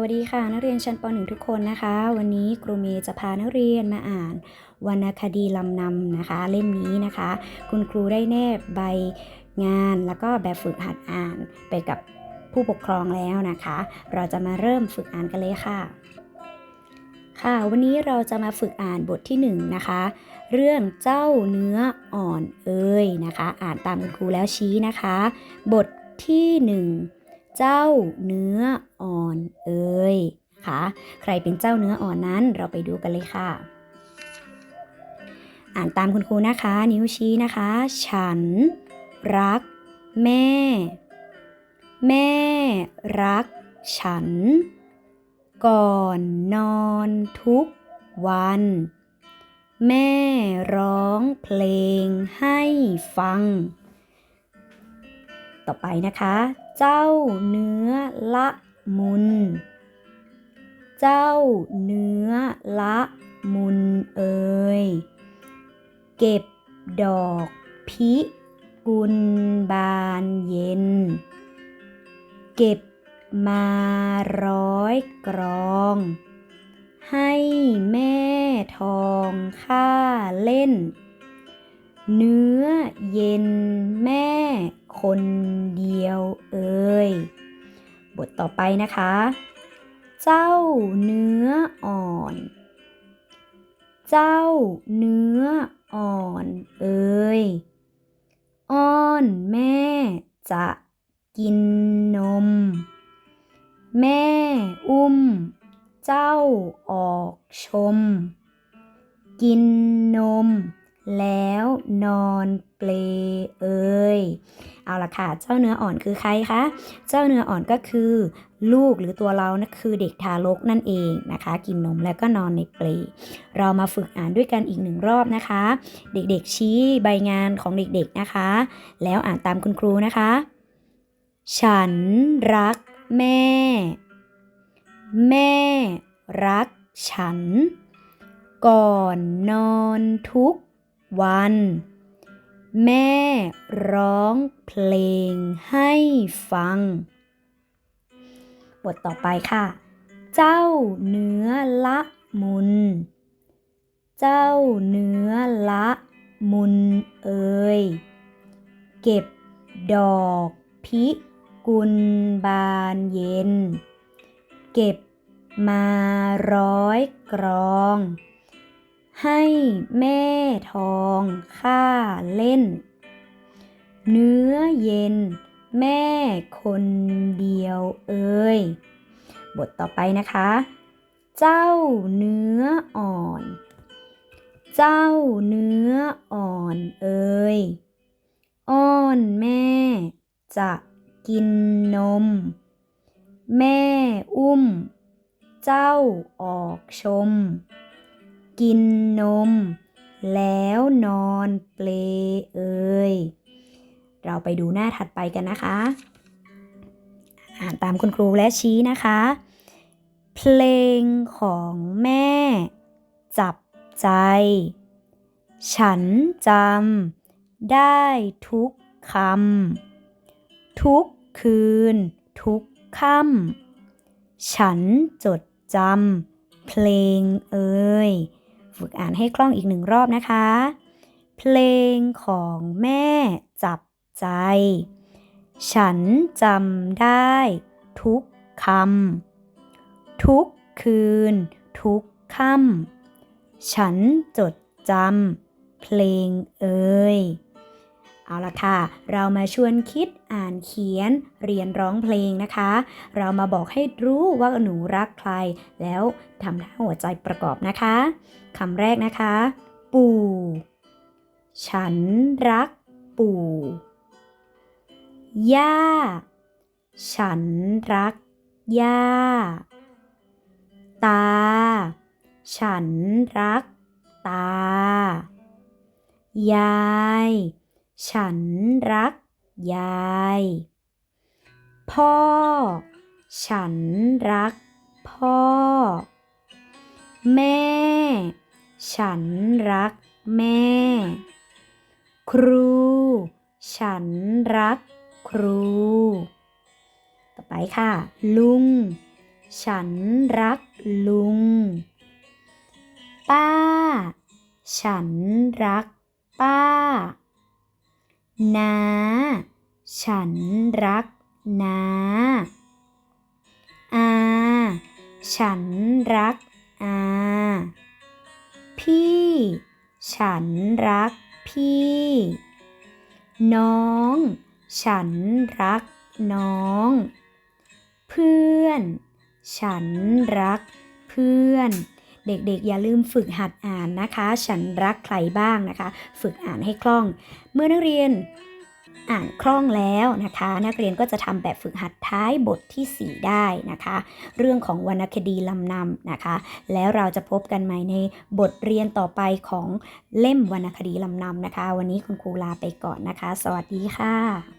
สวัสดีค่ะ นักเรียนชั้นป .1 ทุกคนนะคะ วันนี้ครูเมย์จะพานักเรียนมาอ่านวรรณคดีลำนำนะคะ เล่มนี้นะคะ คุณครูได้แนบใบงานแล้วก็แบบฝึกหัดอ่านไปกับผู้ปกครองแล้วนะคะ เราจะมาเริ่มฝึกอ่านกันเลยค่ะ ค่ะ วันนี้เราจะมาฝึกอ่านบทที่1นะคะ เรื่องเจ้าเนื้ออ่อนเอ่ยนะคะ อ่านตามคุณครูแล้วชี้นะคะ บทที่ 1 เจ้าเนื้ออ่อนเอ่ยค่ะใครเป็นเจ้าเนื้ออ่อนนั้นเราไปดูกันเลยค่ะ อ่านตามคุณครูนะคะ นิ้วชี้นะคะ ฉัน รัก แม่ แม่ รัก ฉัน ก่อนนอนทุกวัน แม่ร้องเพลงให้ฟัง ต่อไปนะคะ เจ้าเนื้อละมุน เจ้าเนื้อละมุนเอ่ย เก็บดอกพิกุลบานเย็น เก็บมาร้อยกรอง ให้แม่ทองข้าเล่น เนื้อเย็นแม่ คนเดียวเอ่ย บทต่อไปนะคะ เจ้าเนื้ออ่อน เจ้าเนื้ออ่อนเอ่ย อ้อนแม่จะกินนม แม่อุ้ม เจ้าออกชม กินนมแล้วนอนเปลเอ่ย เอาละค่ะ เจ้าเนื้ออ่อนคือใครคะ เจ้าเนื้ออ่อนก็คือ ลูกหรือตัวเรานะคือเด็กทารกนั่นเองนะคะ กินนมแล้วก็นอนในเปลเรามาฝึกอ่านด้วยกันอีกหนึ่งรอบนะคะ เด็กๆชี้ใบงานของเด็กๆนะคะ แล้วอ่านตามคุณครูนะคะ ฉันรักแม่ แม่รักฉัน ก่อนนอนทุกวัน แม่ร้องเพลงให้ฟัง บทต่อไปค่ะ เจ้าเนื้อละมุน เจ้าเนื้อละมุนเอ่ยเก็บดอกพิกุลบานเย็น เก็บมาร้อยกรอง ให้แม่ทองข้าเล่น เนื้อเย็น แม่คนเดียวเอ่ยบทต่อไปนะคะ เจ้าเนื้ออ่อน เจ้าเนื้ออ่อนเอ่ยอ้อนแม่ จะกินนม แม่อุ้ม เจ้าออกชม กินนม แล้วนอนเปลเอ่ยเราไปดูหน้าถัดไปกันนะคะ อ่านตามคุณครูและชี้นะคะ เพลงของแม่ จับใจ ฉันจำได้ทุกคำทุกคืน ทุกค่ำฉันจดจำเพลงเอ่ย ฝึกอ่านให้คล่องอีกหนึ่งรอบนะคะ เพลงของแม่จับใจ ฉันจำได้ ทุกคำทุกคืน ทุกค่ำฉันจดจำเพลงเอ่ย เอาละค่ะ เรามาชวนคิดอ่านเขียน เรียนร้องเพลงนะคะ เรามาบอกให้รู้ว่าหนูรักใคร แล้วทำท่าหัวใจประกอบนะคะคำแรกนะคะ ปู่ ฉันรักปู่ ย่า ฉันรัก ย่า ตา ฉันรัก ตา ยาย ฉันรักยาย พ่อ ฉันรักพ่อ แม่ ฉันรักแม่ ครู ฉันรักครู ต่อไปค่ะ ลุง ฉันรักลุง ป้า ฉันรักป้า นา ฉันรักนาอา ฉันรักอาพี่ ฉันรักพี่ น้อง ฉันรักน้อง เพื่อน ฉันรักเพื่อน เด็กๆ อย่าลืมฝึกหัดอ่านนะคะ ฉันรักใครบ้างนะคะ ฝึกอ่านให้คล่อง เมื่อนักเรียนอ่านคล่องแล้วนะคะ นักเรียนก็จะทำแบบฝึกหัดท้ายบทที่ 4 ได้นะคะ เรื่องของวรรณคดีลำนำนะคะ แล้วเราจะพบกันใหม่ในบทเรียนต่อไปของเล่มวรรณคดีลำนำนะคะ วันนี้คุณครูลาไปก่อนนะคะ สวัสดีค่ะ